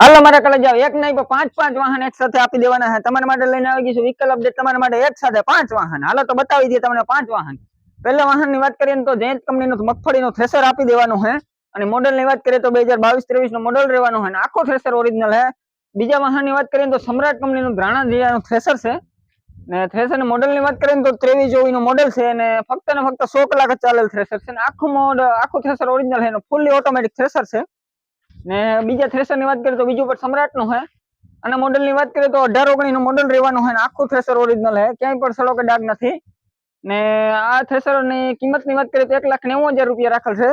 હાલો, મારા કલે જાવ એક નહીં, પણ પાંચ પાંચ વાહન એક સાથે આપી દેવાના છે. તમારા માટે લઈને આવી ગયું વિકલ અપડેટ તમારા માટે એક સાથે પાંચ વાહન. હાલો, તો બતાવી દઈએ તમને પાંચ વાહન. પહેલા વાહનની વાત કરીએ ને તો જયંત કંપનીનું મગફળીનું થ્રેસર આપી દેવાનું છે અને મોડેલની વાત કરીએ તો બે હજાર બાવીસ ત્રેવીસનું મોડેલ રહેવાનું છે આખો થ્રેસર ઓરિજિનલ છે. બીજા વાહનની વાત કરીએ ને તો સમ્રાટ કંપનીનું દ્રાણા જિલ્લાનું થ્રેસર છે. ને થ્રેસર મોડેલની વાત કરીએ ને તો ત્રેવીસ ચોવીસનું મોડેલ છે અને ફક્ત ને ફક્ત સો કલાક જ ચાલેલ થ્રેસર છે. ને આખું મોડ આખું થ્રેસર ઓરિજિનલ છે ફૂલી ઓટોમેટિક થ્રેસર છે. ને બીજા થ્રેસરની વાત કરીએ તો બીજું પણ સમ્રાટનું છે અને મોડેલની વાત કરીએ તો અઢાર ઓગણીનું મોડેલ રહેવાનું હોય આખું થ્રેસર ઓરિજિનલ છે ક્યાંય પણ સડો કે ડાગ નથી. ને આ થ્રેસરની કિંમતની વાત કરીએ તો એક લાખ નેવું હજાર રૂપિયા રાખેલ છે.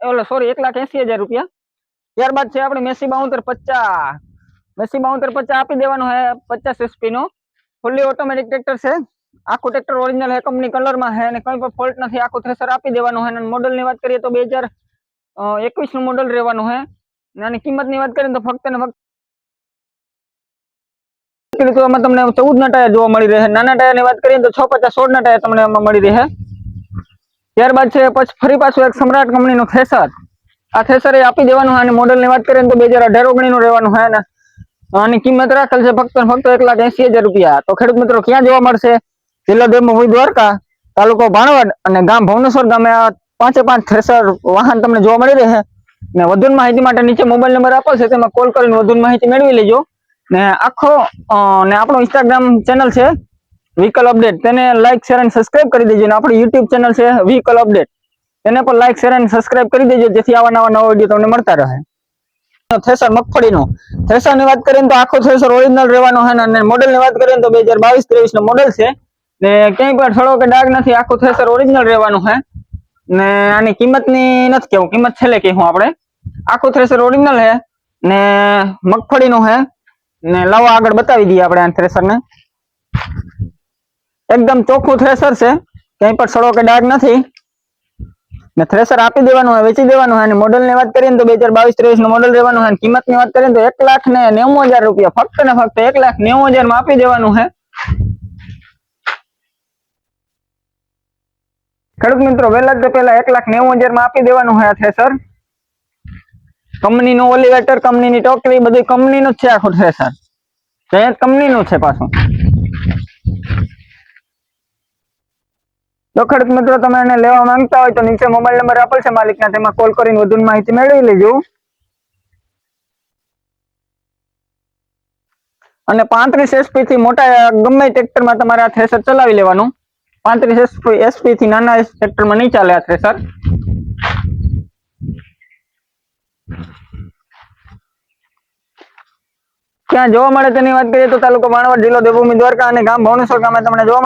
ઓલો સોરી એક લાખ એસી હજાર રૂપિયા. ત્યારબાદ છે આપણે મેસી બાઉતર પચાસ. મેસી બાઉતર પચાસ આપી દેવાનું છે પચાસ એસપી નું. ફૂલી ઓટોમેટિક ટ્રેક્ટર છે. આખું ટ્રેક્ટર ઓરિજિનલ હે કંપની કલરમાં છે અને કંઈ પણ ફોલ્ટ નથી, આખું થ્રેસર આપી દેવાનું છે અને મોડેલની વાત કરીએ તો બે હજાર એકવીસનું મોડેલ રહેવાનું છે અને આની કિંમતની વાત કરીએ તો ફક્ત ને ફક્ત તમને ચૌદ ના ટાયર જોવા મળી રહે. નાના ટાયરની વાત કરીએ તો છ પચાસ સોળ ના ટાયર તમને એમાં મળી રહે. ત્યારબાદ છે પછી ફરી પાછું એક સમ્રાટ કંપનીનું થેસર. આ થેસર એ આપી દેવાનું અને મોડેલની વાત કરીએ તો બે હજાર અઢાર ઓગણીસનું રહેવાનું છે ને. આની કિંમત રાખેલ છે ફક્ત ફક્ત એક લાખ એસી હજાર રૂપિયા. તો ખેડૂત મિત્રો ક્યાં જોવા મળશે? જિલ્લા દેવભૂમિ દ્વારકા, તાલુકો ભાણવડ અને ગામ ભવનેશ્વર ગામે પાંચે પાંચ થ્રેસર વાહન તમને જોવા મળી રહે. ને વધુ માહિતી માટે નીચે મોબાઈલ નંબર આપેલ છે, તેમાં કોલ કરીને વધુ માહિતી મેળવી લેજો. ને આખો ને આપણો ઇન્સ્ટાગ્રામ ચેનલ છે વ્હીકલ અપડેટ તેને લાઈક શેર અને સબસ્ક્રાઇબ કરી દેજો. ને આપણી યુટ્યુબ ચેનલ છે વ્હીકલ અપડેટ તેને પણ લાઈક શેર અને સબસ્ક્રાઇબ કરી દેજો, જેથી આવા નવા નવા વીડિયો તમને મળતા રહે. થ્રેસર મગફળીનો. થ્રેસરની વાત કરીએ તો આખો થ્રેસર ઓરિજિનલ રહેવાનો છે અને મોડેલની વાત કરીએ તો બે હજાર બાવીસ ત્રેવીસ નો મોડેલ છે. ને ક્યાંય પણ થોડો કે ડાઘ નથી, આખો થ્રેસર ઓરિજિનલ રહેવાનું છે. ને આની કિંમતની નથી કેવું. કિંમત છેલ્લે કહેવું આપણે. આખું થ્રેસર ઓરિજિનલ છે ને મગફળીનું હે ને લાવો આગળ બતાવી દઈએ આપણે આ થ્રેસર ને એકદમ ચોખ્ખું થ્રેસર છે. ક્યાંય પણ સડો કે ડાઘ નથી. ને થ્રેસર આપી દેવાનું હોય, વેચી દેવાનું હોય, અને મોડલની વાત કરીએ ને તો બે હજાર બાવીસ ત્રેવીસનું મોડલ રહેવાનું હોય કિંમતની વાત કરીએ તો એક લાખ ને નેવું હજાર રૂપિયા ફક્ત ને ફક્ત એક લાખ નેવું હજારમાં આપી દેવાનું છે ખેડૂત મિત્રો, વહેલા જ પહેલા એક લાખ નેવું હજારમાં આપી દેવાનું હોય થ્રેસર કંપનીનું ઓલિવેટર, કંપનીની ટોકરી બધું કંપનીનું જ છે આખું થ્રેસર જયંત કંપનીનું છે પાછું. તો ખેડૂત મિત્રો, તમે એને લેવા માંગતા હોય તો નીચે મોબાઈલ નંબર આપેલ છે, માલિકના તેમાં કોલ કરીને વધુ માહિતી મેળવી લેજો. અને પાંત્રીસ એસપી થી મોટા, ગમે ટ્રેક્ટરમાં તમારે આ થ્રેસર ચલાવી લેવાનું. પાંત્રીસ એસપી એસપી થી નાના ટ્રેક્ટરમાં નહીં ચાલે આ થ્રેસર ક્યાં જોવા મળે તેની વાત કરીએ તો તાલુકો માણવડ, જિલ્લો દેવભૂમિ, દ્વારકા અને ગામ ભવનેશ્વર ગામે તમને જોવા